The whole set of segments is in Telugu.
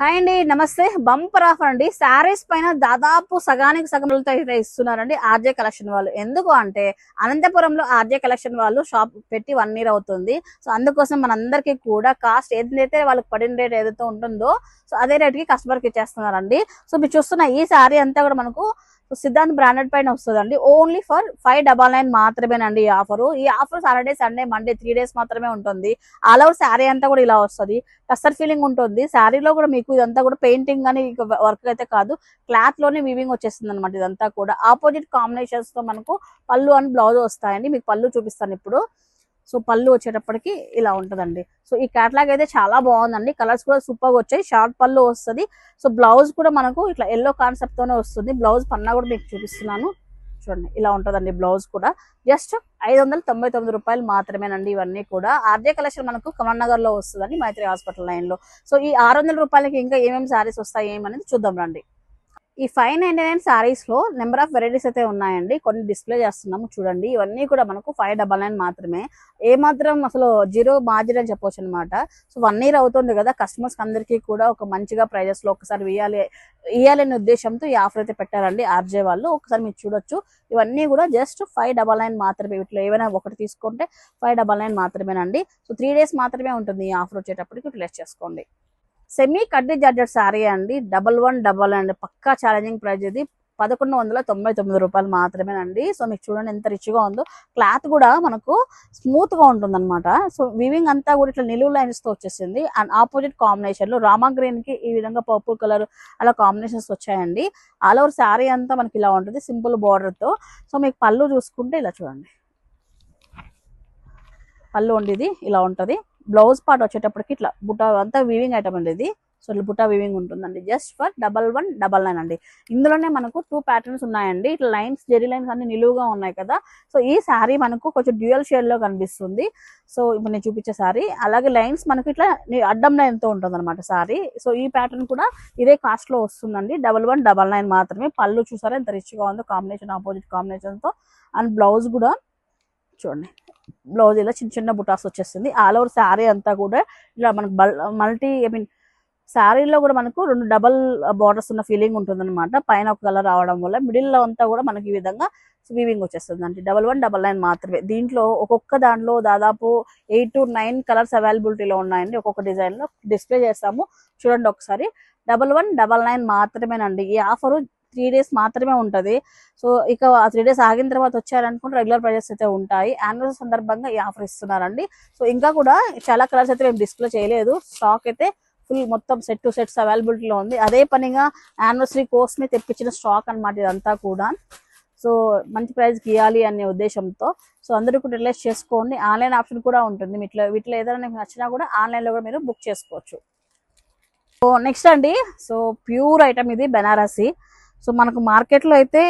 హాయ్ అండి నమస్తే. బంపర్ ఆఫర్ అండి. శారీస్ పైన దాదాపు సగానికి సగంతో అయితే ఇస్తున్నారండి ఆర్జే కలెక్షన్ వాళ్ళు. ఎందుకు అంటే అనంతపురంలో ఆర్జే కలెక్షన్ వాళ్ళు షాప్ పెట్టి వన్ ఇయర్ అవుతుంది. సో అందుకోసం మనందరికీ కూడా కాస్ట్ ఏదైతే వాళ్ళకి పడిన రేట్ ఏదైతే ఉంటుందో సో అదే రేట్కి కస్టమర్కి ఇచ్చేస్తున్నారండి. సో మీరు చూస్తున్న ఈ శారీ అంతా కూడా మనకు సిద్ధాంత్ బ్రాండెడ్ పైన వస్తుందండి. Only for five double nine మాత్రమేనండి ఈ ఆఫర్ ఈ offer Saturday Sunday Monday three days మాత్రమే ఉంటుంది. ఆల్ ఓవర్ శారీ అంతా కూడా ఇలా వస్తుంది. కస్టర్ ఫీలింగ్ ఉంటుంది. శారీలో కూడా మీకు ఇదంతా కూడా పెయింటింగ్ అని వర్క్ అయితే కాదు. క్లాత్లోనే వీవింగ్ వచ్చేస్తుంది అనమాట ఇదంతా కూడా. ఆపోజిట్ కాంబినేషన్స్తో మనకు పళ్ళు అండ్ బ్లౌజ్ వస్తాయండి. మీకు పళ్ళు చూపిస్తాను ఇప్పుడు. సో పళ్ళు వచ్చేటప్పటికి ఇలా ఉంటుందండి. సో ఈ క్యాట్లాగ్ అయితే చాలా బాగుందండి. కలర్స్ కూడా సూపర్గా వచ్చాయి. షార్ట్ పళ్ళు వస్తుంది. సో బ్లౌజ్ కూడా మనకు ఇట్లా ఎల్లో కాన్సెప్ట్ తోనే వస్తుంది. బ్లౌజ్ పన్నా కూడా మీకు చూపిస్తున్నాను. చూడండి ఇలా ఉంటుందండి బ్లౌజ్ కూడా. జస్ట్ ఐదు వందల తొంభై తొమ్మిది రూపాయలు మాత్రమేనండి ఇవన్నీ కూడా. ఆర్జే కలెక్షన్ మనకు కమల్ నగర్లో వస్తుందండి మైత్రి హాస్పిటల్ లైన్లో. సో ఈ ఆరు వందల రూపాయలకి ఇంకా ఏమేమి శారీస్ వస్తాయి ఏమనేది చూద్దాం రండి. ఈ ఫైవ్ నైన్టీ నైన్ శారీస్లో నెంబర్ ఆఫ్ వెరైటీస్ అయితే ఉన్నాయండి. కొన్ని డిస్ప్లే చేస్తున్నాము చూడండి. ఇవన్నీ కూడా మనకు ఫైవ్ డబల్ నైన్ మాత్రమే. ఏ మాత్రం అసలు జీరో మార్జిన్ అని చెప్పొచ్చు అనమాట సో వన్ ఇయర్ అవుతుంది కదా కస్టమర్స్ అందరికీ కూడా ఒక మంచిగా ప్రైజెస్లో ఒకసారి ఇవ్వాలి ఇవ్వాలనే ఉద్దేశంతో ఈ ఆఫర్ అయితే పెట్టారండి ఆర్జే వాళ్ళు. ఒకసారి మీరు చూడొచ్చు. ఇవన్నీ కూడా జస్ట్ ఫైవ్ డబల్ నైన్ మాత్రమే. వీటిలో ఏమైనా ఒకటి తీసుకుంటే ఫైవ్ డబల్ నైన్ మాత్రమేనండి. సో త్రీ డేస్ మాత్రమే ఉంటుంది ఈ ఆఫర్ వచ్చేటప్పటికి. ప్లేస్ చేసుకోండి. సెమీ కడ్డీ జార్జెట్ సారీ అండి. డబల్ వన్ డబల్ అండి పక్కా ఛాలెంజింగ్ ప్రైజ్ ఇది. పదకొండు వందల తొంభై తొమ్మిది రూపాయలు మాత్రమేనండి. సో మీకు చూడండి ఎంత రిచ్గా ఉందో. క్లాత్ కూడా మనకు స్మూత్గా ఉంటుంది అనమాట సో వివింగ్ అంతా కూడా ఇట్లా నిలువు లైన్స్తో వచ్చేసింది. అండ్ ఆపోజిట్ కాంబినేషన్లో రామా గ్రీన్కి ఈ విధంగా పర్పుల్ కలర్ అలా కాంబినేషన్స్ వచ్చాయండి. ఆల్ ఓవర్ శారీ అంతా మనకి ఇలా ఉంటుంది. సింపుల్ బార్డర్తో సో మీకు పళ్ళు చూసుకుంటే ఇలా చూడండి. పళ్ళు ఉండేది ఇలా ఉంటది. బ్లౌజ్ పార్ట్ వచ్చేటప్పటికి ఇట్లా బుటా అంతా వీవింగ్ ఐటమ్ అండి ఇది. సో ఇట్లా బుటా వీవింగ్ ఉంటుందండి. Just for double one double nine అండి. ఇందులోనే మనకు టూ ప్యాటర్న్స్ ఉన్నాయండి. ఇట్లా లైన్స్ జెరీ లైన్స్ అన్ని నిలువుగా ఉన్నాయి కదా. సో ఈ శారీ మనకు కొంచెం డ్యూయల్ షేడ్లో కనిపిస్తుంది. సో ఇప్పుడు నేను చూపించే శారీ అలాగే లైన్స్ మనకు ఇట్లా అడ్డం లైన్తో ఉంటుంది అనమాట శారీ సో ఈ ప్యాటర్న్ కూడా ఇదే కాస్ట్లో వస్తుందండి. డబల్ వన్ డబల్ నైన్ మాత్రమే. పళ్ళు చూసారా? ఎంత రిచ్గా ఉందో కాంబినేషన్ ఆపోజిట్ కాంబినేషన్తో. అండ్ బ్లౌజ్ కూడా చూడండి. బ్లౌజ్ ఇలా చిన్న చిన్న బుటాస్ వచ్చేస్తుంది. ఆల్ ఓవర్ శారీ అంతా కూడా ఇలా మనకు మల్టీ ఐ మీన్ శారీలో కూడా మనకు రెండు డబల్ బార్డర్స్ ఉన్న ఫీలింగ్ ఉంటుందన్నమాట. పైన ఒక కలర్ రావడం వల్ల మిడిల్లో అంతా కూడా మనకి ఈ విధంగా వీవింగ్ వచ్చేస్తుంది. అంటే డబల్ వన్ డబల్ నైన్ మాత్రమే. దీంట్లో ఒక్కొక్క దాంట్లో దాదాపు ఎయిట్ టు నైన్ కలర్స్ అవైలబిలిటీలో ఉన్నాయండి. ఒక్కొక్క డిజైన్లో డిస్ప్లే చేస్తాము. చూడండి ఒకసారి. డబల్ వన్ డబల్ నైన్ మాత్రమేనండి. ఈ ఆఫర్ త్రీ డేస్ మాత్రమే ఉంటుంది. సో ఇక త్రీ డేస్ ఆగిన తర్వాత వచ్చారనుకుంటే రెగ్యులర్ ప్రైజెస్ అయితే ఉంటాయి. యాన్యువల్ సందర్భంగా ఈ ఆఫర్ ఇస్తున్నారండి. సో ఇంకా కూడా చాలా కలర్స్ అయితే మేము డిస్ప్లే చేయలేదు. స్టాక్ అయితే ఫుల్ మొత్తం సెట్ టు సెట్స్ అవైలబిలిటీలో ఉంది. అదే పనిగా యానివర్సరీ కోసమే తెప్పించిన స్టాక్ అన్నమాట ఇదంతా కూడా. సో మంచి ప్రైస్ ఇవ్వాలి అనే ఉద్దేశంతో. సో అందరూ కూడా రిలైజ్ చేసుకోండి. ఆన్లైన్ ఆప్షన్ కూడా ఉంటుంది. వీటిలో వీటిలో ఏదైనా మీకు నచ్చినా కూడా ఆన్లైన్లో కూడా మీరు బుక్ చేసుకోవచ్చు. సో నెక్స్ట్ అండి. సో ప్యూర్ ఐటమ్ ఇది బెనారసీ. సో మనకు మార్కెట్లో అయితే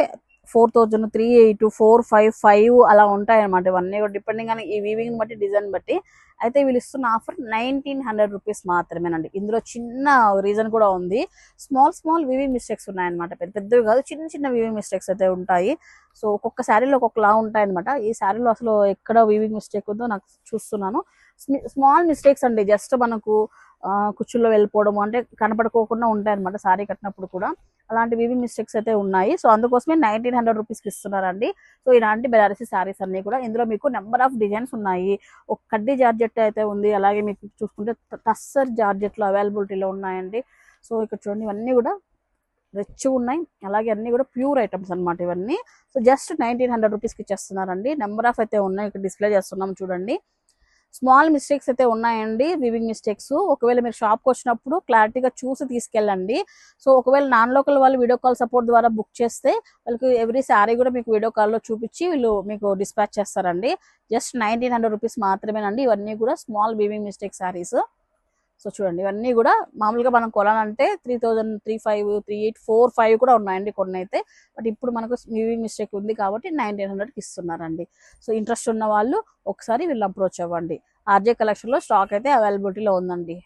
four thousand three eight four five five అలా ఉంటాయి అనమాట ఇవన్నీ కూడా. డిపెండింగ్ అని ఈ వీవింగ్ బట్టి డిజైన్ బట్టి అయితే వీళ్ళు ఇస్తున్న ఆఫర్ నైన్టీన్ హండ్రెడ్ రూపీస్ మాత్రమేనండి. ఇందులో చిన్న రీజన్ కూడా ఉంది. స్మాల్ స్మాల్ వివింగ్ మిస్టేక్స్ ఉన్నాయన్నమాట. పెద్ద పెద్దవి కాదు చిన్న చిన్న వీవింగ్ మిస్టేక్స్ అయితే ఉంటాయి. సో ఒక్కొక్క శారీలో ఒక్కొక్కలా ఉంటాయి అనమాట ఈ శారీలో అసలు ఎక్కడ వీవింగ్ మిస్టేక్ ఉందో నాకు చూస్తున్నాను. స్మాల్ మిస్టేక్స్ అండి. జస్ట్ మనకు కుచ్చుల్లో వెళ్ళిపోవడం అంటే కనపడుకోకుండా ఉంటాయి సారీ శారీ కట్టినప్పుడు కూడా. అలాంటి వివింగ్ మిస్టేక్స్ అయితే ఉన్నాయి. సో అందుకోసమే నైన్టీన్ హండ్రెడ్ రూపీస్కి ఇస్తున్నారండి. సో ఇలాంటి బెనారసీ శారీస్ అన్ని కూడా ఇందులో మీకు నెంబర్ ఆఫ్ డిజైన్స్ ఉన్నాయి. ఒక కడ్డీ జార్జెట్ అయితే ఉంది. అలాగే మీకు చూసుకుంటే టస్సర్ జార్జెట్లు అవైలబిలిటీలో ఉన్నాయండి. సో ఇక్కడ చూడండి ఇవన్నీ కూడా రిచ్ ఉన్నాయి. అలాగే అన్ని కూడా ప్యూర్ ఐటమ్స్ అన్నమాట ఇవన్నీ. సో జస్ట్ నైన్టీన్ హండ్రెడ్ రూపీస్కి ఇచ్చేస్తున్నారండి. నెంబర్ ఆఫ్ అయితే ఉన్నాయి. ఇక్కడ డిస్ప్లే చేస్తున్నాం చూడండి. స్మాల్ మిస్టేక్స్ అయితే ఉన్నాయండి వివింగ్ మిస్టేక్స్. ఒకవేళ మీరు షాప్కి వచ్చినప్పుడు క్లారిటీగా చూసి తీసుకెళ్ళండి. సో ఒకవేళ నాన్ లోకల్ వాళ్ళు వీడియో కాల్ సపోర్ట్ ద్వారా బుక్ చేస్తే వాళ్ళకి ఎవ్రీ శారీ కూడా మీకు వీడియో కాల్లో చూపించి వీళ్ళు మీకు డిస్పాచ్ చేస్తారండి. జస్ట్ నైన్టీన్ హండ్రెడ్ రూపీస్ మాత్రమేనండి. ఇవన్నీ కూడా small weaving mistake saris. So చూడండి ఇవన్నీ కూడా మామూలుగా మనం కొనాలంటే three thousand three five three eight four five కూడా ఉన్నాయండి కొన్ని అయితే బట్ ఇప్పుడు మనకు వివింగ్ మిస్టేక్ ఉంది కాబట్టి నైన్టీన్ హండ్రెడ్కి ఇస్తున్నారండి. సో ఇంట్రెస్ట్ ఉన్న వాళ్ళు ఒకసారి వీళ్ళు అప్రోచ్ అవ్వండి. ఆర్జే కలెక్షన్లో స్టాక్ అయితే అవైలబిలిటీలో ఉందండి.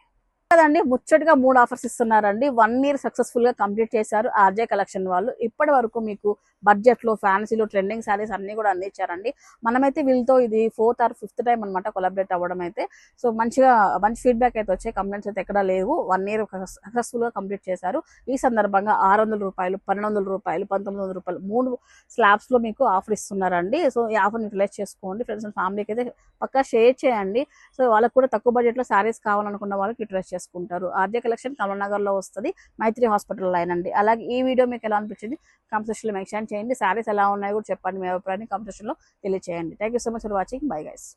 కదండి ముచ్చటగా మూడు ఆఫర్స్ ఇస్తున్నారండి. వన్ ఇయర్ సక్సెస్ఫుల్గా కంప్లీట్ చేశారు ఆర్జే కలెక్షన్ వాళ్ళు. ఇప్పటి వరకు మీకు బడ్జెట్లో ఫ్యాన్సీలో ట్రెండింగ్ సారీస్ అన్ని కూడా అందించారండి. మనమైతే వీళ్ళతో ఇది ఫోర్త్ ఆర్ ఫిఫ్త్ టైం అనమాట కొలాబరేట్ అవ్వడం అయితే సో మంచిగా మంచి ఫీడ్బ్యాక్ అయితే వచ్చాయి. కంప్లైంట్స్ అయితే ఎక్కడ లేవు. వన్ ఇయర్ సక్సెస్ఫుల్గా కంప్లీట్ చేశారు. ఈ సందర్భంగా ఆరు వందల రూపాయలు పన్నెండు వందల రూపాయలు పంతొమ్మిది వందల రూపాయలు మూడు స్లాబ్స్లో మీకు ఆఫర్ ఇస్తున్నారండి. సో ఈ ఆఫర్ యూటిలైజ్ చేసుకోండి. ఫ్రెండ్స్ అండ్ ఫ్యామిలీకి అయితే పక్కా షేర్ చేయండి. సో వాళ్ళకి కూడా తక్కువ బడ్జెట్లో శారీస్ కావాలనుకున్న వాళ్ళకి యూటిలైజ్ చేసుకుంటారు. ఆర్జే కలెక్షన్ కమల్నగర్లో వస్తుంది. మైత్రి హాస్పిటల్ లైన్ అండి. అలాగే ఈ వీడియో మీకు ఎలా అనిపించింది? కామెంట్ సెక్షన్ మెన్షన్ చేయండి. శారీస్ ఎలా ఉన్నాయో కూడా చెప్పండి మీ అభిప్రాయాన్ని కామెంట్లో తెలియచేయండి. Thank you so much for watching bye guys